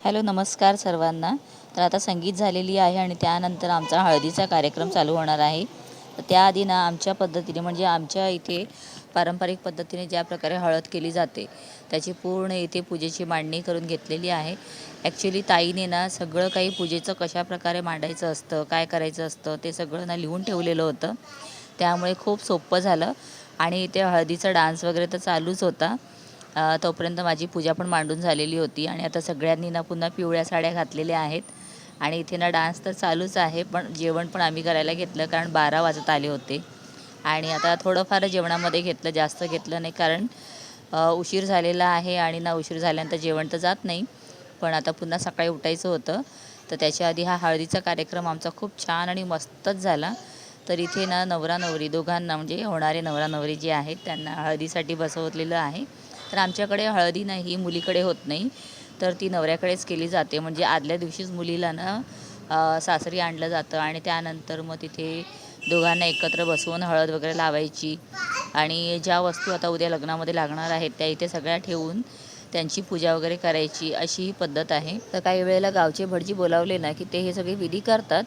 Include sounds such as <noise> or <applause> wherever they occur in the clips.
Hello नमस्कार सर्वांना. तर आता संगीत झालेली आहे आणि त्यानंतर आमचा हळदीचा कार्यक्रम चालू होणार आहे. तर त्याआधी ना आमच्या पद्धतीने म्हणजे आमच्या इथे पारंपरिक पद्धतीने ज्या प्रकारे हळद केली जाते त्याची पूर्ण इथे पूजेची मांडणी करून घेतलेली आहे. ॲक्च्युली ताईने ना सगळं काही पूजेचं कशाप्रकारे मांडायचं असतं काय करायचं असतं ते सगळं ना लिहून ठेवलेलं होतं. त्यामुळे खूप सोपं झालं. आणि इथे हळदीचा डान्स वगैरे तर चालूच होता. तोपर्यंत माझी पूजा पण मांडून झालेली होती आणि आता सगळ्यांनी ना पुन्हा पिवळ्या साड्या घातलेल्या आहेत. आणि इथे ना डान्स तर चालूच आहे पण जेवण पण आम्ही करायला घेतलं कारण बारा वाजत आले होते. आणि आता थोडंफार जेवणामध्ये घेतलं जास्त घेतलं नाही कारण उशीर झालेला आहे आणि ना उशीर झाल्यानंतर जेवण तर जात नाही. पण आता पुन्हा सकाळी उठायचं होतं. तर त्याच्या आधी हा हळदीचा कार्यक्रम आमचा खूप छान आणि मस्तच झाला. तर इथे ना नवरा नवरी दोघांना म्हणजे होणारे नवरा नवरी जे आहेत त्यांना हळदीसाठी बसवलेलं आहे. तर आमच्याकडे हळदी नाही मुलीकडे होत नाही. तर ती नवऱ्याकडेच केली जाते. म्हणजे आदल्या दिवशीच मुलीला ना सासरी आणलं जातं आणि त्यानंतर मग तिथे दोघांना एकत्र बसवून हळद वगैरे लावायची. आणि ज्या वस्तू आता उद्या लग्नामध्ये लागणार आहेत त्या इथे सगळ्या ठेवून त्यांची पूजा वगैरे करायची अशी ही पद्धत आहे. तर काही वेळेला गावचे भटजी बोलावले ना की ते हे सगळे विधी करतात.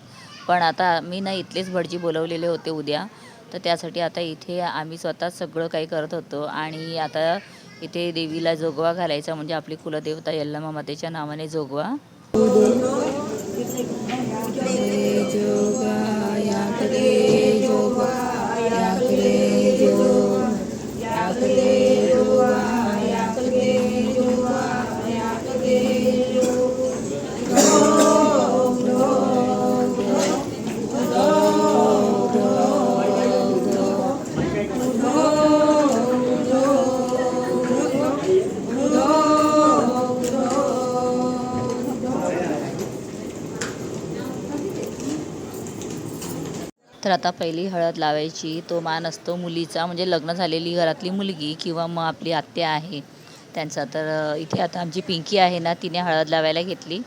पण आता मी ना इथलेच भटजी बोलवलेले होते उद्या. तर त्यासाठी आता इथे आम्ही स्वतःच सगळं काही करत होतो. आणि आता इथे देवीला जोगवा घालायचा म्हणजे आपली कुलदेवता यल्लमा मातेच्या नावाने जोगवा. जोगा तर आता पहिली हळद लावायची तो मान असतो मुलीचा म्हणजे लग्न झालेली घरातली मुलगी किंवा मग आपली आत्या आहे. त्यांचा तर इथे आता आमची पिंकी आहे ना तिने हळद लावायला घेतली.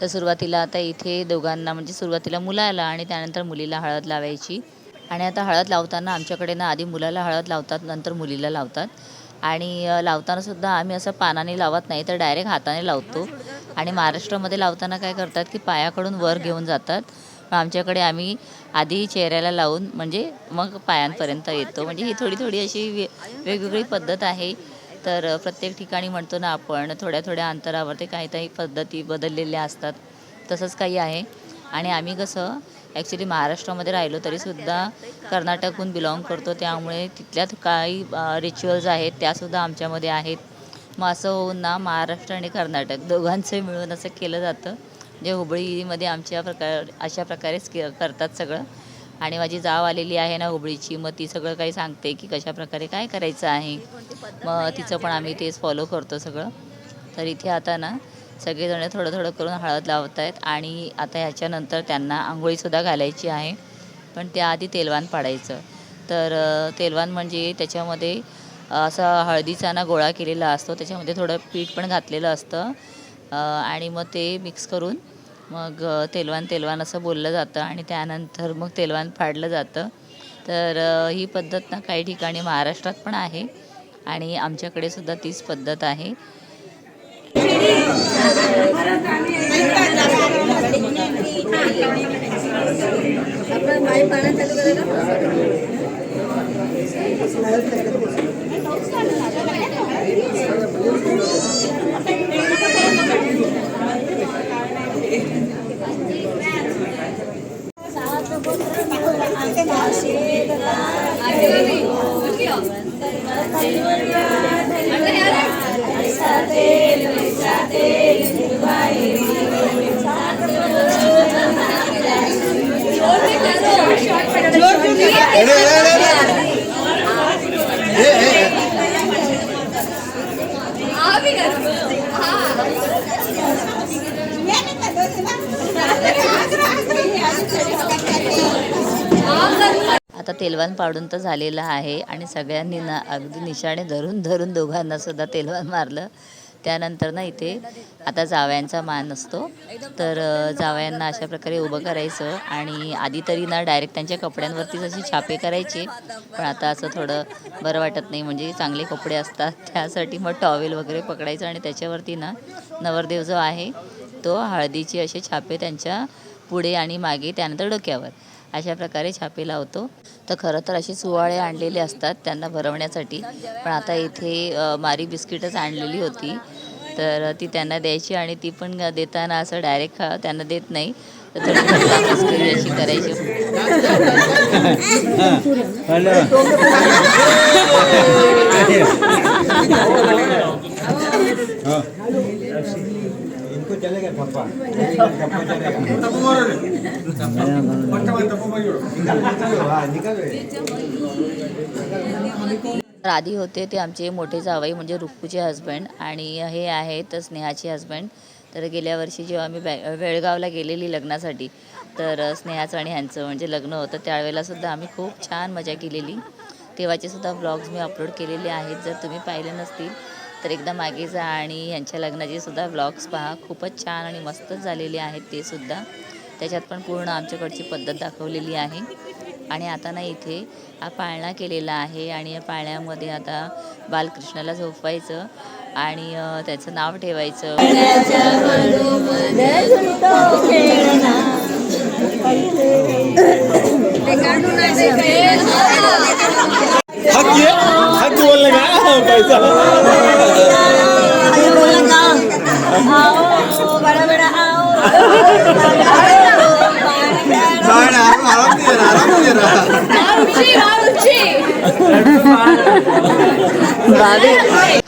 तर सुरुवातीला आता इथे दोघांना म्हणजे सुरुवातीला मुलाला आणि त्यानंतर मुलीला हळद लावायची. आणि आता हळद लावताना आमच्याकडे ना आधी मुलाला हळद लावतात नंतर मुलीला लावतात. आणि लावतानासुद्धा आम्ही असं पानाने लावत नाही तर डायरेक्ट हाताने लावतो. आणि महाराष्ट्रामध्ये लावताना काय करतात की पायाकडून वर घेऊन जातात. पण आमच्याकडे आम्ही आधी चेहऱ्याला लावून म्हणजे मग पायांपर्यंत येतो. म्हणजे ही थोडी थोडी अशी वे वेगवेगळी पद्धत आहे. तर प्रत्येक ठिकाणी म्हणतो ना आपण थोड्या थोड्या अंतरावरती काही काही पद्धती बदललेल्या असतात. तसंच काही आहे. आणि आम्ही कसं ॲक्च्युली महाराष्ट्रामध्ये राहिलो तरीसुद्धा कर्नाटकहून बिलॉंग करतो. त्यामुळे तिथल्यात काही रिच्युअल्स आहेत त्यासुद्धा आमच्यामध्ये आहेत. मग असं होऊन ना महाराष्ट्र आणि कर्नाटक दोघांचं मिळून असं केलं जातं. जे हुबळीमध्ये आमच्या प्रकार अशा प्रकारेच के करतात सगळं. आणि माझी जाव आलेली आहे ना हुबळीची मग ती सगळं काही सांगते की कशाप्रकारे काय करायचं आहे. मग तिचं पण आम्ही तेच फॉलो करतो सगळं. तर इथे आता ना सगळेजण थोडं थोडं करून हळद लावत आहेत आणि आता ह्याच्यानंतर त्यांना आंघोळीसुद्धा घालायची आहे. पण त्याआधी तेलवान पाडायचं. तर तेलवान म्हणजे त्याच्यामध्ये असा हळदीचा ना गोळा केलेला असतो. त्याच्यामध्ये थोडं पीठ पण घातलेलं असतं. आणि मग ते मिक्स करून मग तेलवान तेलवान असं बोललं जातं आणि त्यानंतर मग तेलवान फाडलं जातं. तर ही पद्धत ना काही ठिकाणी महाराष्ट्रात पण आहे आणि आमच्याकडे सुद्धा तीच पद्धत आहे. आता तेलवान पाडून तर झालेलं आहे आणि सगळ्यांनी ना अगदी निशाणे धरून धरून दोघांना सुद्धा तेलवान मारलं. त्यानंतर ना इथे आता जावयांचा मान असतो. तर जावयांना अशा प्रकारे उभं करायचं आणि आधी तरी ना डायरेक्ट त्यांच्या कपड्यांवरतीच असे छापे करायचे पण आता असं थोडं बरं वाटत नाही. म्हणजे चांगले कपडे असतात त्यासाठी मग टॉवेल वगैरे पकडायचं आणि त्याच्यावरती ना नवरदेव जो आहे तो हळदीचे असे छापे त्यांच्या पुढे आणि मागे त्यानंतर डोक्यावर. अशा प्रकारे छापे लावतो. तर खरं तर असे सुवाळे आणलेले असतात त्यांना भरवण्यासाठी. पण आता इथे मारी बिस्किटच आणलेली होती. तर ती त्यांना द्यायची आणि ती पण देताना असं डायरेक्ट खा त्यांना देत नाही. तर अशी करायची. आधी होते ते आमचे मोठे जावई म्हणजे रुक्कूचे हस्बंड आणि हे आहेत स्नेहाचे हस्बंड तर गेल्या वर्षी जेव्हा आम्ही बॅ बेळगावला गेलेली लग्नासाठी तर स्नेहाचं आणि ह्यांचं म्हणजे लग्न होतं. त्यावेळेलासुद्धा आम्ही खूप छान मजा केलेली. तेव्हाचेसुद्धा ब्लॉग्स मी अपलोड केलेले आहेत. जर तुम्ही पाहिले नसतील तर एकदा मागे जा आणि यांच्या लग्नाचे सुद्धा ब्लॉग्स पहा. खूपच छान आणि मस्तच झालेले आहेत ते सुद्धा. त्याच्यात पण पूर्ण आमच्याकडची पद्धत दाखवलेली आहे. आणि आता ना इथे हा पाळणा केलेला आहे आणि या पाळण्यामध्ये आता बालकृष्णाला झोपवायचं आणि त्याचं नाव ठेवायचं. हक ये हक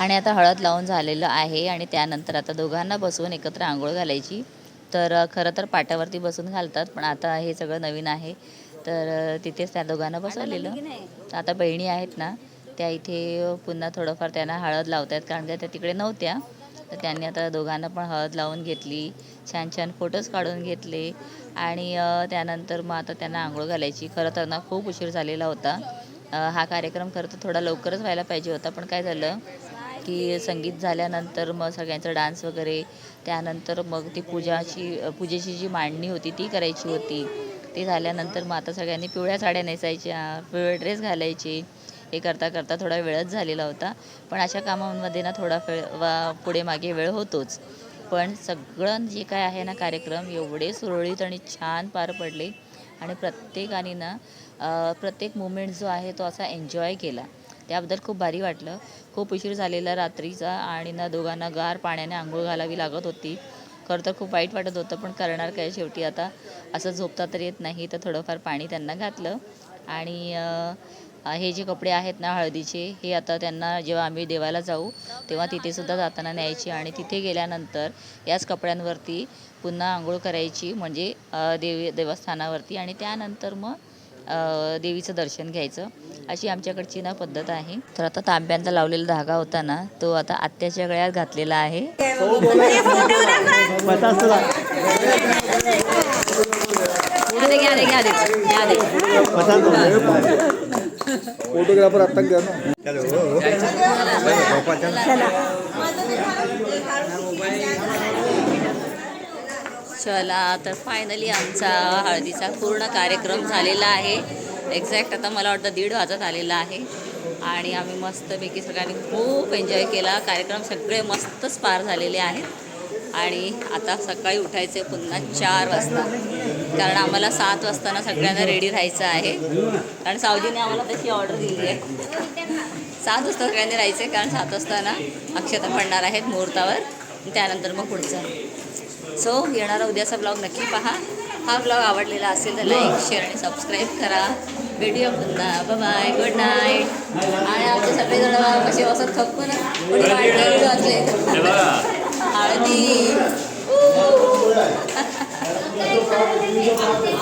आणि आता हळद लावून झालेलं आहे आणि त्यानंतर आता दोघांना बसवून एकत्र आंघोळ घालायची. तर खरं तर पाटावरती बसून घालतात पण आता हे सगळं नवीन आहे. तर तिथेच त्या दोघांना बसवलेलं. आता बहिणी आहेत ना त्या इथे पुन्हा थोडंफार त्यांना हळद लावत आहेत कारण का त्या तिकडे नव्हत्या. तर त्यांनी आता दोघांना पण हळद लावून घेतली छान छान फोटोज काढून घेतले आणि त्यानंतर मग आता त्यांना आंघोळ घालायची. खरं तर ना खूप उशीर झालेला होता. हा कार्यक्रम खरं तर थोडा लवकरच व्हायला पाहिजे होता पण काय झालं की संगीत झाल्यानंतर मग सगळ्यांचा डान्स वगैरे त्यानंतर मग ती पूजाची पूजेची जी मांडणी होती ती करायची होती. ते झाल्यानंतर मग आता सगळ्यांनी पिवळ्या साड्या नेसायच्या पिवळे ड्रेस घालायचे. हे करता करता थोडा वेळच झालेला होता. पण अशा कामांमध्ये ना थोडा वेळ वा पुढे मागे वेळ होतोच. पण सगळं जे काय आहे ना कार्यक्रम एवढे सुरळीत आणि छान पार पडले आणि प्रत्येकाने ना प्रत्येक मुमेंट जो आहे तो असा एन्जॉय केला. त्याबद्दल खूप भारी वाटलं. खूप उशीर झालेला रात्रीचा आणि ना दोघांना गार पाण्याने आंघोळ घालावी लागत होती. खरं तर खूप वाईट वाटत होतं पण करणार काय शेवटी आता? असं झोपता तर येत नाही तर थोडंफार पाणी त्यांना घातलं. आणि हे जे कपडे आहेत ना हळदीचे हे आता त्यांना जेव्हा आम्ही देवाला जाऊ तेव्हा तिथे सुद्धा जाताना न्यायची आणि तिथे गेल्यानंतर याच कपड्यांवरती पुन्हा आंघोळ करायची म्हणजे देवी देवस्थानावरती आणि त्यानंतर मग देवीचं दर्शन घ्यायचं अशी आमच्याकडची ना पद्धत आहे. तर आता तांब्यांचा लावलेला धागा होता ना तो आता आत्याच्या गळ्यात घातलेला आहे. घ्या घ्या. फोटोग्राफर आता गया ना. चला तर फायनली आमचा हळदीचा पूर्ण कार्यक्रम झालेला आहे. एक्झॅक्ट आता मला वाटतं दीड वाजत आलेला आहे. आणि आम्ही मस्तपैकी सगळ्यांनी खूप एन्जॉय केला. कार्यक्रम सगळे मस्तच पार झालेले आहेत. आणि आता सकाळी उठायचे पुन्हा चार वाजता. कारण आम्हाला सात वाजताना सगळ्यांना रेडी राहायचं आहे. कारण सावजीने आम्हाला तशी ऑर्डर दिली आहे. सात वाजता सगळ्यांनी राहायचं आहे कारण सात वाजताना अक्षता पडणार आहेत मुहूर्तावर. त्यानंतर मग पुढचं. सो येणारा उद्याचा ब्लॉग नक्की पहा. हा ब्लॉग आवडलेला असेल तर लाईक शेअर आणि सबस्क्राईब करा. व्हिडिओ पुन्हा बाय गुड नाईट आणि आमचे सगळेजण कसे वाजत थकून कुठे वाढलेले असले हळदी. <laughs> Jadi, saya.